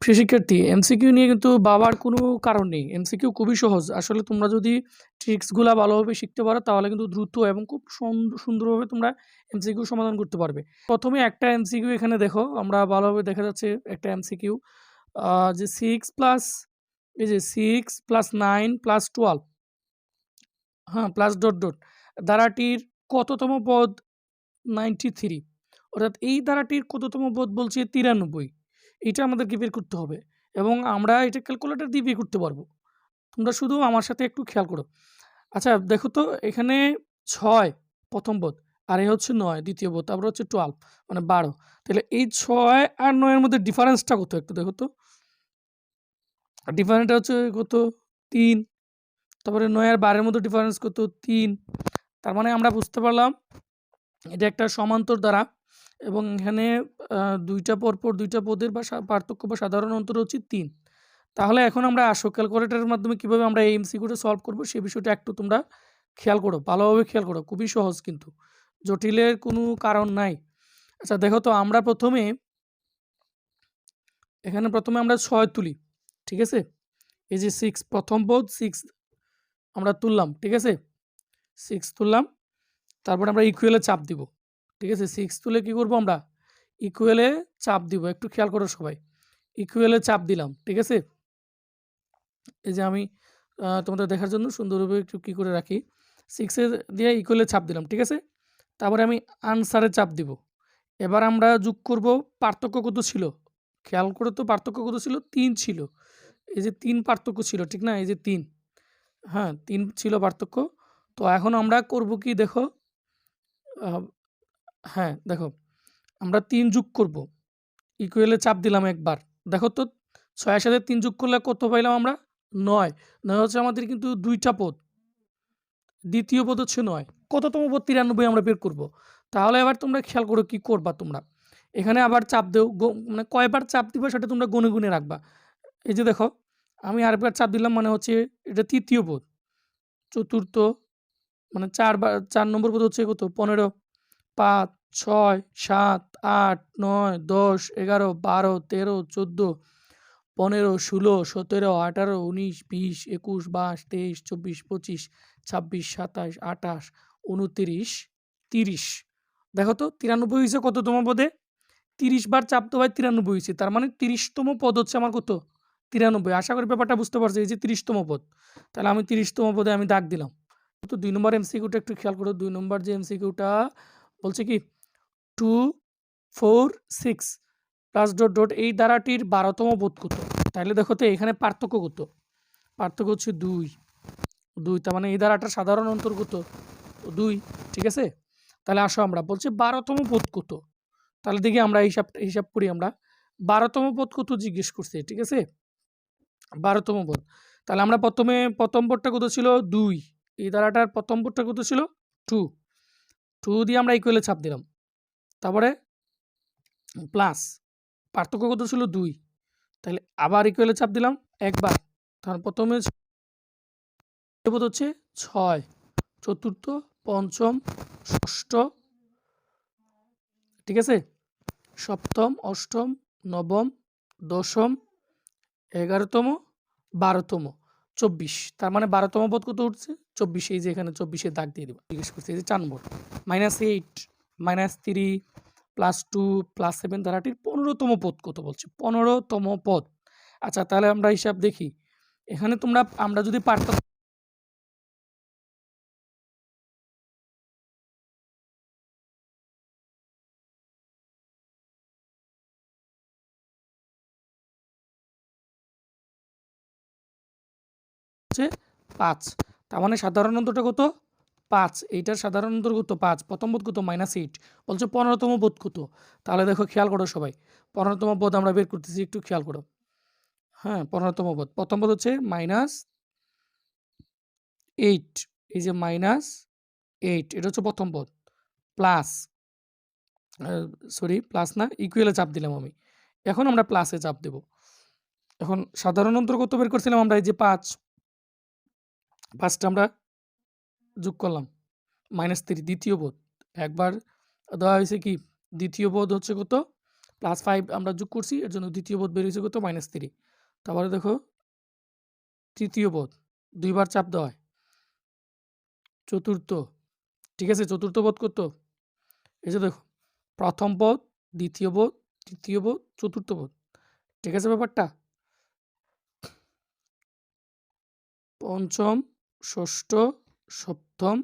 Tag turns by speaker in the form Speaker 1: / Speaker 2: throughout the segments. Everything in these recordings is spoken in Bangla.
Speaker 1: প্রিয় শিক্ষার্থী এমসিকিউ নিয়ে কিন্তু বাবার কোনো কারণ নেই। এমসিকিউ খুবই সহজ। আসলে তোমরা যদি ট্রিক্সগুলা ভালোভাবে শিখতে পারো, তাহলে কিন্তু দ্রুত এবং খুব সুন্দ- সুন্দরভাবে তোমরা এমসিকিউ সমাধান করতে পারবে। প্রথমে একটা এমসিকিউ এখানে দেখো। আমরা ভালোভাবে দেখা যাচ্ছে একটা এমসিকিউ যে সিক্স প্লাস এই যে six plus nine plus twelve হ্যাঁ প্লাস ডট ডট ধারাটির কততম পদ? নাইনটি থ্রি অর্থাৎ এই ধারাটির কততম পদ বলছে তিরানব্বই। এটা আমাদেরকে বের করতে হবে এবং আমরা এটা ক্যালকুলেটার দিয়ে বের করতে পারব। তোমরা শুধু আমার সাথে একটু খেয়াল করো। আচ্ছা দেখো তো এখানে ছয় প্রথম বোধ আর এ হচ্ছে নয় দ্বিতীয় বোধ তারপর হচ্ছে টুয়েলভ মানে বারো। তাহলে এই ছয় আর নয়ের মধ্যে ডিফারেন্সটা কত একটু দেখো তো। ডিফারেন্সটা হচ্ছে কত তিন, তারপরে নয় আর বারের মধ্যে ডিফারেন্স কত তিন। তার মানে আমরা বুঝতে পারলাম এটা একটা সমান্তর দ্বারা এবং এখানে দুইটা পরপর দুইটা পদের বা সা- পার্থক্য বা সাধারণ অন্তর হচ্ছে তিন। তাহলে এখন আমরা আসো ক্যালকুলেটরের মাধ্যমে কীভাবে আমরা এই এমসিকিউটা সলভ করব সেই বিষয়টা একটু তোমরা খেয়াল করো, ভালোভাবে খেয়াল করো, খুবই সহজ কিন্তু, জটিলের কোনো কারণ নাই। আচ্ছা দেখো তো, আমরা প্রথমে, এখানে প্রথমে আমরা ছয় তুলি, ঠিক আছে? এই যে সিক্স প্রথম পদ সিক্স আমরা তুললাম, ঠিক আছে? সিক্স তুললাম, তারপর আমরা ইকুয়েলে চাপ দিব। ঠিক আছে? সিক্স তুলে কি করব আমরা? ইকুয়েলে চাপ দিব, একটু খেয়াল করো সবাই। ইকুয়েলে চাপ দিলাম, ঠিক আছে? এই যে আমি তোমাদের দেখার জন্য সুন্দরভাবে একটু কী করে রাখি। সিক্সে দিয়ে ইকুয়েলে চাপ দিলাম, ঠিক আছে? তারপরে আমি আনসারে চাপ দিব। এবার আমরা যোগ করব, পার্থক্য কত ছিল? খেয়াল করে তো, পার্থক্য কত ছিল? তিন ছিল। এই যে তিন পার্থক্য ছিল, ঠিক না? এই যে তিন। হ্যাঁ তিন ছিল পার্থক্য। তো এখন আমরা করব কি দেখো? হ্যাঁ দেখো, আমরা তিন যোগ করব। ইকুয়েলে চাপ দিলাম একবার। দেখো তো, ছয়ের সাথে তিন যোগ করলে কত পাইলাম আমরা? নয়। নয় হচ্ছে আমাদের কিন্তু দুইটা পদ। দ্বিতীয় পদ হচ্ছে নয়। কততম পদ? তিরানব্বই আমরা বের করব। তাহলে এবার তোমরা খেয়াল করো কি করবা তোমরা। এখানে আবার চাপ দেও মানে কয়বার চাপ দিবা সেটা তোমরা গুনে গুনে রাখবা। এই যে দেখো, আমি আরেকবার চাপ দিলাম মানে হচ্ছে এটা তৃতীয় পদ। চতুর্থ মানে চারবার, চার নম্বর পদ হচ্ছে কত? পনেরো। পাঁচ, ছয়, সাত, আট, নয়, দশ, এগারো, বারো, তেরো, চোদ্দ, পনেরো, ষোলো, সতেরো, আঠারো, উনিশ, বিশ, একুশ, বাইশ, তেইশ, চব্বিশ, পঁচিশ, ছাব্বিশ, সাতাশ, আঠাশ, উনতিরিশ, তিরিশ। দেখো তো, তিরানব্বই হয়েছে কততম পদে? তিরিশ বার চাপ তো হয় তিরানব্বই হয়েছে তার মানে তিরিশতম পদ হচ্ছে আমার কত? তিরানব্বই। আশা করি ব্যাপারটা বুঝতে পারছি, এই যে তিরিশতম পদ। তাহলে আমি তিরিশতম পদে আমি দাগ দিলাম। তো দুই নম্বর এমসিকিউটা একটু খেয়াল করো, দুই নম্বর যে এমসিকিউটা বলছে কি? Two four six plus dot dot এই ধারাটির বারোতম বোধ কত? তাহলে দেখো তো এখানে পার্থক্য কত? পার্থক্য হচ্ছে দুই। দুই, তার মানে এই ধারাটার সাধারণ অন্তর্গত দুই, ঠিক আছে? তাহলে আসো আমরা, বলছে বারোতম বোধ কত? তাহলে দেখি আমরা হিসাব হিসাব করি আমরা। বারোতম পদ কত জিজ্ঞেস করছে, ঠিক আছে? বারোতম পদ তাহলে আমরা প্রথমে, প্রথম পদটা কত ছিল? দুই। এই ধারাটার প্রথম পদটা কত ছিল? টু টু দিয়ে আমরা ইকুয়ালে ছাপ দিলাম। তারপরে প্লাস পার্থক্য কত ছিল? দুই। তাহলে আবার ইকুয়ালে চাপ দিলাম একবার। তার প্রথমে পদ হচ্ছে ছয়। চতুর্থ, পঞ্চম, ষষ্ঠ। ঠিক আছে? সপ্তম, অষ্টম, নবম, দশম, এগারোতম, বারোতম, চব্বিশ। তার মানে বারোতম পদ কত উঠছে? চব্বিশ, এই যে এখানে চব্বিশে দাগ দিয়ে দেবো। জিজ্ঞেস করছে, এই যে চার নম্বর minus eight minus three plus two plus seven ধারাটির পনেরোতম পদ কত বলছে? পনেরোতম পদ। আচ্ছা তাহলে আমরা হিসাব দেখি। এখানে তোমরা, আমরা যদি হচ্ছে পাঁচ। তার মানে সাধারণ অন্তরটা কত? পাঁচ। এইটার সাধারণ অন্তর কত? পাঁচ। প্রথম বোধ কত? মাইনাস এইট বলছে পনেরোতম বোধ কত? তাহলে দেখো, খেয়াল করো সবাই। পনেরোতম বোধ আমরা বের করতেছি, একটু খেয়াল করো। হ্যাঁ পনেরোতম বোধ। প্রথম বোধ হচ্ছে মাইনাস এইট এই যে মাইনাস এইট এটা হচ্ছে প্রথম পদ প্লাস সরি প্লাস না ইকুয়েলে চাপ দিলাম আমি। এখন আমরা প্লাসে চাপ দেব। এখন সাধারণ অন্তর কত বের করছিলাম আমরা? এই যে পাঁচ। পাঁচটা আমরা যোগ করলাম। মাইনাস থ্রি দ্বিতীয় বোধ। একবার দেওয়া হয়েছে কি? দ্বিতীয় বোধ হচ্ছে কত? প্লাস ফাইভ আমরা যোগ করছি, এর জন্য দ্বিতীয় বোধ বেরিয়েছে কত? মাইনাস থ্রি তারপরে দেখো। তৃতীয় বোধ। দুইবার চাপ দেওয়া হয়। চতুর্থ। ঠিক আছে? চতুর্থ বোধ কত? এই যে দেখো। প্রথম পদ দ্বিতীয় বোধ, তৃতীয় বোধ, চতুর্থ বোধ। ঠিক আছে ব্যাপারটা? পঞ্চম ষষ্ঠ, সপ্তম,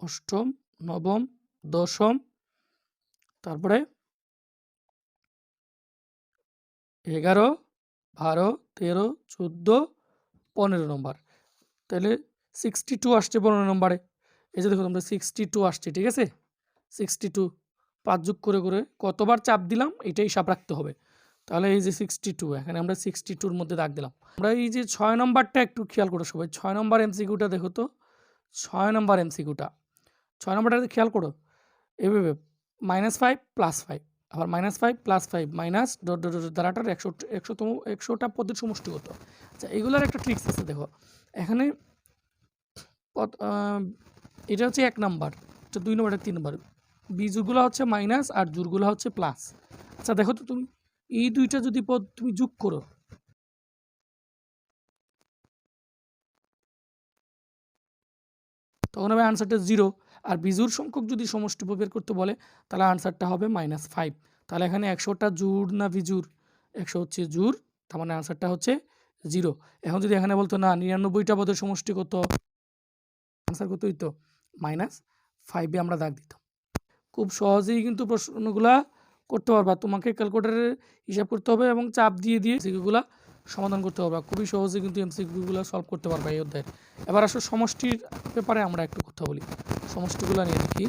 Speaker 1: অষ্টম, নবম, দশম, তারপরে এগারো, বারো, তেরো, চোদ্দ, পনেরো নম্বর। তাহলে সিক্সটি টু আসছে পনেরো নম্বরে। এই যে দেখো তোমরা সিক্সটি টু আসছে, ঠিক আছে? সিক্সটি টু পাঁচ যোগ করে করে কতবার চাপ দিলাম? এটাই হিসাব রাখতে হবে। তাহলে এই যে সিক্সটি টু এখানে আমরা সিক্সটি টুর মধ্যে দাগ দিলাম। আমরা এই যে ছয় নম্বরটা একটু খেয়াল করো সবাই। ছয় নম্বর এমসিকিউটা দেখো তো। ছয় নম্বর এমসিকিউটা ছয় নম্বরটা খেয়াল করো, এভাবে মাইনাস ফাইভ প্লাস ফাইভ আবার minus five plus five minus dot dot দ্বারাটার একশো একশোতম একশোটা পদের সমষ্টি সমষ্টিগত আচ্ছা এগুলোর একটা ট্রিক্স আছে দেখো। এখানে এটা হচ্ছে এক নাম্বার, এটা দুই নম্বর, এটা তিন নম্বর। বীজগুলো হচ্ছে মাইনাস আর জুরগুলো হচ্ছে প্লাস আচ্ছা দেখো তো তুমি। এই দুইটা যদি পদ তুমি যোগ করো। তখন হবে আনসারটা জিরো আর বিজুর সংখ্যক যদি সমষ্টি বের করতে বলে, তাহলে আনসারটা হবে মাইনাস ফাইভ তাহলে এখানে একশোটা জুর না বিজুর একশো হচ্ছে জুর তার মানে আনসারটা হচ্ছে জিরো এখন যদি এখানে বলতো, না, নিরানব্বইটা পদের সমষ্টি কত? আনসার কত হইতো মাইনাস ফাইভে আমরা দাগ দিতাম। খুব সহজেই কিন্তু প্রশ্নগুলা করতে পারবা। তোমাকে ক্যালকুলেটারে হিসাব করতে হবে এবং চাপ দিয়ে দিয়ে এমসিকিউগুলা সমাধান করতে পারবা খুবই সহজে কিন্তু এমসিকিউগুলো সলভ করতে পারবা এই অধ্যায়ের এবার আসলে সমষ্টির ব্যাপারে আমরা একটু কথা বলি। সমষ্টিগুলো নিয়ে দেখি।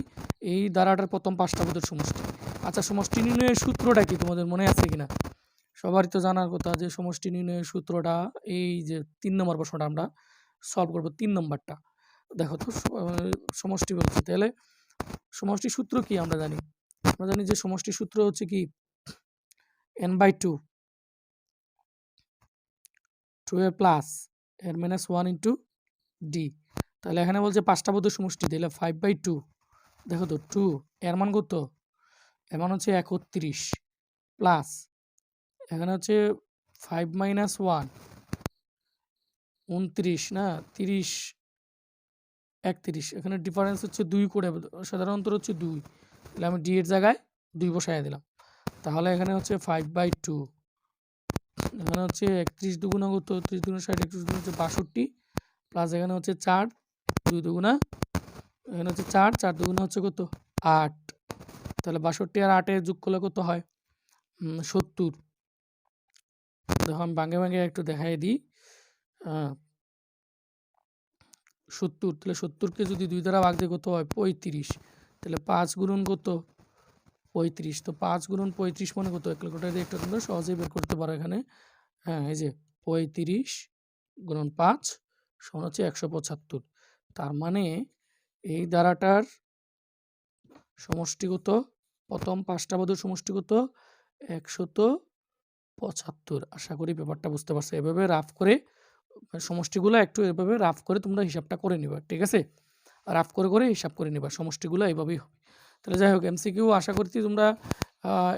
Speaker 1: এই ধারাটার প্রথম পাঁচটা পদের সমষ্টি। আচ্ছা সমষ্টি নির্ণয়ের সূত্রটা কি? তোমাদের মনে আছে কিনা? সবারই তো জানার কথা যে সমষ্টি নির্ণয়ের সূত্রটা এই যে তিন নম্বর প্রশ্নটা আমরা সলভ করব তিন নম্বরটা। দেখো তো সমষ্টি বলছি। তাহলে সমষ্টি সূত্র কি আমরা জানি? আমরা জানি যে সমষ্টি সূত্র হচ্ছে কি? এন বাই টু টু এর প্লাস এর মাইনাস ওয়ান ইন্টু ডি তাহলে এখানে বলছে পাঁচটা পদের সমষ্টি, তাহলে ফাইভ বাই টু দেখো তো টু এর মান কত? এর মান হচ্ছে একত্রিশ প্লাস এখানে হচ্ছে ফাইভ মাইনাস ওয়ান উনত্রিশ না, তিরিশ, একত্রিশ, এখানে ডিফারেন্স হচ্ছে দুই করে, সাধারণত হচ্ছে দুই। তাহলে আমি ডি এর জায়গায় দুই বসাই দিলাম। তাহলে এখানে হচ্ছে ফাইভ বাই টু এখানে হচ্ছে একত্রিশ দুগুণা ত্রিশ দুগুণা ষাট একত্রিশ দুগুণা হচ্ছে বাষট্টি প্লাস এখানে হচ্ছে চার দুই দুগুণা এখানে হচ্ছে চার চার দুগুণা হচ্ছে কত? আট। তাহলে বাষট্টি আর আটে যোগ করলে কত হয়? সত্তর। দেখো আমি ভাঙে ভাঙে একটু দেখাই দিই। আহ, সত্তর। তাহলে সত্তরকে যদি দুই দ্বারা ভাগ দিয়ে কত হয়? পঁয়ত্রিশ। তাহলে পাঁচ গুণন কত? পঁয়ত্রিশ। তো পাঁচ গুণন পঁয়ত্রিশ মানে কত? ক্যালকুলেটার দিয়ে একটা তোমরা সহজেই বের করতে পারো এখানে। হ্যাঁ এই যে পঁয়ত্রিশ গুণন পাঁচ সমান হচ্ছে একশো পঁচাত্তর। তার মানে এই দ্বারাটার সমষ্টিগত প্রথম পাঁচটা পদের সমষ্টিগত একশত পঁচাত্তর। আশা করি ব্যাপারটা বুঝতে পারছ। এভাবে রাফ করে মানে সমষ্টিগুলো একটু এভাবে রাফ করে তোমরা হিসাবটা করে নিবা, ঠিক আছে? রাফ করে করে হিসাব করে নেবা, সমষ্টিগুলো এইভাবেই হবে। তাহলে যাই হোক এমসিকিউ আশা করছি তোমরা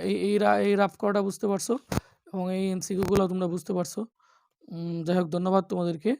Speaker 1: এই এই এই রাফ করাটা বুঝতে পারছ এবং এই এমসিকিউগুলো তোমরা বুঝতে পারছ। যাই হোক, ধন্যবাদ তোমাদেরকে।